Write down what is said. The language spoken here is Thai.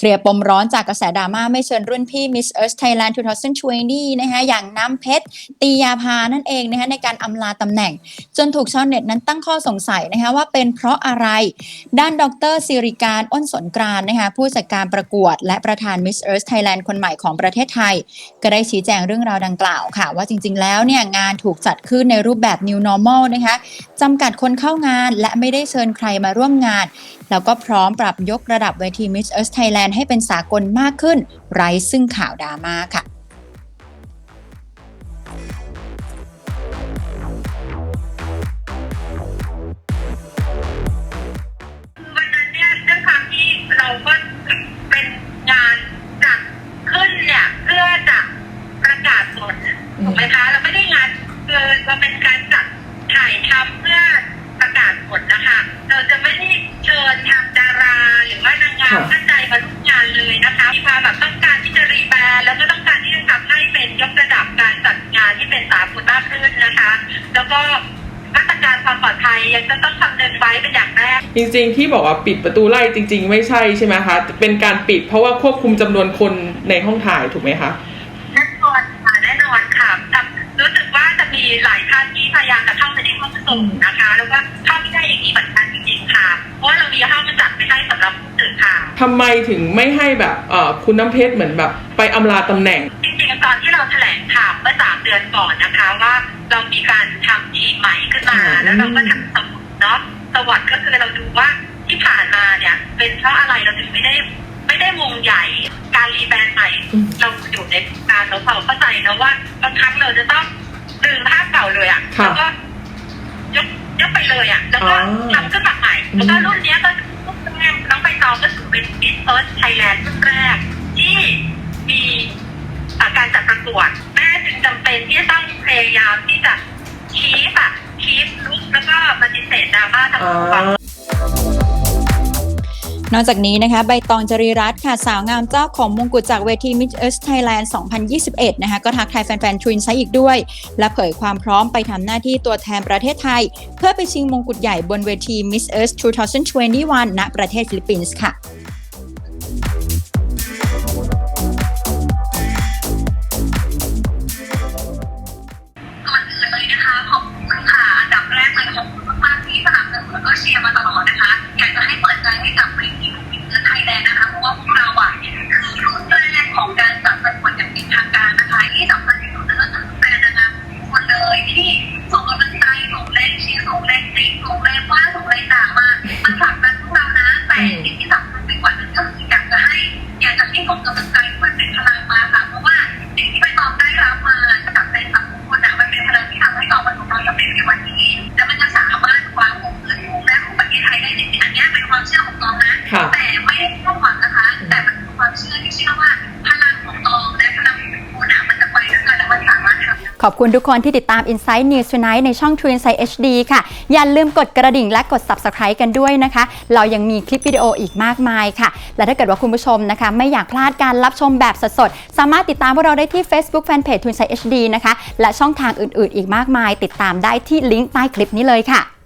เคลียร์ปมร้อนจากกระแสดราม่าไม่เชิญรุ่นพี่ Miss Earth Thailand 2020 นะคะอย่างน้ำเพชรตียาพานั่นเองนะคะในการอำลาตำแหน่ง จนถูกชาวเน็ตนั้นตั้งข้อสงสัยนะคะว่าเป็นเพราะอะไร ด้านดรสิริการอ้นสนกรานนะคะผู้จัดการประกวด และประธาน Miss Earth Thailand คนใหม่ของประเทศไทย ก็ได้ชี้แจงเรื่องราวดังกล่าวค่ะ ว่าจริง ๆ แล้วเนี่ยงานถูกจัดขึ้นในรูปแบบ New Normal นะคะจำกัดคนเข้างานและไม่ได้เชิญใครมาร่วมงาน แล้วก็พร้อมปรับยกระดับเวที Miss Earth Thailand ให้เป็นสากลมากขึ้น ไร้ซึ่งข่าวดราม่าค่ะวันนั้เนี่ยด้วยความที่เราก็เป็นงานจัดขึ้นเนี่ยเพื่อจะประกาศผลถูกไหมคะเราไม่ได้งานคือเราเป็นการจัดถ่ายทำเพื่อประกาศผลนะคะ เราจะไม่ได้เชิญทางดาราห รือว่านางงามค่ะท่านใดมาร่วมงานเลยนะคะมีความแบบต้องการที่จะรีแบรนด์แล้วก็ต้องการที่จะทำให้เป็นยกระดับการจัดงานที่เป็นสากลมากขึ้นนะคะ แล้วก็มาตรการความปลอดภัยยังจะต้องคำนึงไว้เป็นอย่างแรก จริงๆที่บอกว่าปิดประตูไล่จริง ๆ ไม่ใช่ใช่ไหมคะ เป็นการปิดเพราะว่าควบคุมจำนวนคนในห้องถ่ายถูกไหมคะแน่นอนค่ะแน่นอนค่ะแต่รู้สึกว่าจะมีหลายท่านที่พยายามจะเข้าไปในห้องส่งนะคะ แล้วก็เข้าไม่ได้อย่างนี้เหมือนกันจริงๆค่ะ เพราะว่าเรามีห้อง อข่าวทำไมถึงไม่ให้แบบเอ่อคุณน้ำเพชรเหมือนแบบ ไปอำลาตำแหน่งจริงๆตอนที่เราแถลงข่าวเมื่อสามเดือนก่อนนะคะว่าเรามีการทำทีมใหม่ขึ้นมาอืมแล้วเราก็ทำสมุดเนาะสวัสดก็คือเราดูว่าที่ผ่านมาเนี่ย เป็นเพราะอะไรเราถึงไม่ได้ไม่ได้วงใหญ่การรีแบรนด์ใหม่ เราอยู่ในการเราเข้าใจนะว่าบางครั้งเราจะต้องดึงภาพเก่าเลยอะค่ะแล้วก็ยกยกไปเลยอะแล้วก็อ๋อทำขึ้นมาใหม่อืมแล้วก็รุ่นเนี้ยก็รุ่นแรกน้องใบตองก็ถือ เป็น Miss Earth Thailand รุ่นแรก ที่มีอ่าการจัดประกวด แม่จึงจำเป็นที่จะต้องพยายามที่จะคีปอะคีปลุกแล้วก็ปฏิเสธดราม่าทั้งปวงนอกจากนี้นะคะใบตองจริรัตน์ค่ะสาวงามเจ้าของมงกุฎจากเวที Miss Earth Thailand 2021 นะคะก็ทักทายแฟนๆทวินไซต์อีกด้วย และเผยความพร้อมไปทำหน้าที่ตัวแทนประเทศไทย เพื่อไปชิงมงกุฎใหญ่บนเวที Miss Earth 2021 ณ ประเทศฟิลิปปินส์ค่ะ ส่งแรงตีส่งแรงว่าส่งแรงด่ามามันผลักดันพวกเรานะ แต่สิ่งที่สำคัญไปกว่านั้นก็คืออยากจะให้อยากจะให้ส่งกำลังใจมันเป็นพลังมาค่ะเพราะว่าสิ่งที่ใบตองได้รับมาจากแฟนคลับทุกคนนะมันเป็นพลังที่ทำให้กองประกวดเราจะเป็นในวันนี้และมันจะสามารถคว้ามงกุฎมงแรกของประเทศไทยได้จริงอันนี้เป็นความเชื่อของตองนะค่ะแต่ไม่ได้คาดหวังนะคะ แต่มันคือความเชื่อที่ ขอบคุณทุกคนที่ติดตาม Insight News Tonight ในช่อง True Insight HD ค่ะ อย่าลืมกดกระดิ่งและกด Subscribe กันด้วยนะคะ เรายังมีคลิปวิดีโออีกมากมายค่ะ และถ้าเกิดว่าคุณผู้ชมนะคะ ไม่อยากพลาดการรับชมแบบสดๆ สามารถติดตามพวกเราได้ที่ Facebook Fanpage True Insight HD นะคะ และช่องทางอื่นๆ อีกมากมาย ติดตามได้ที่ลิงก์ใต้คลิปนี้เลยค่ะ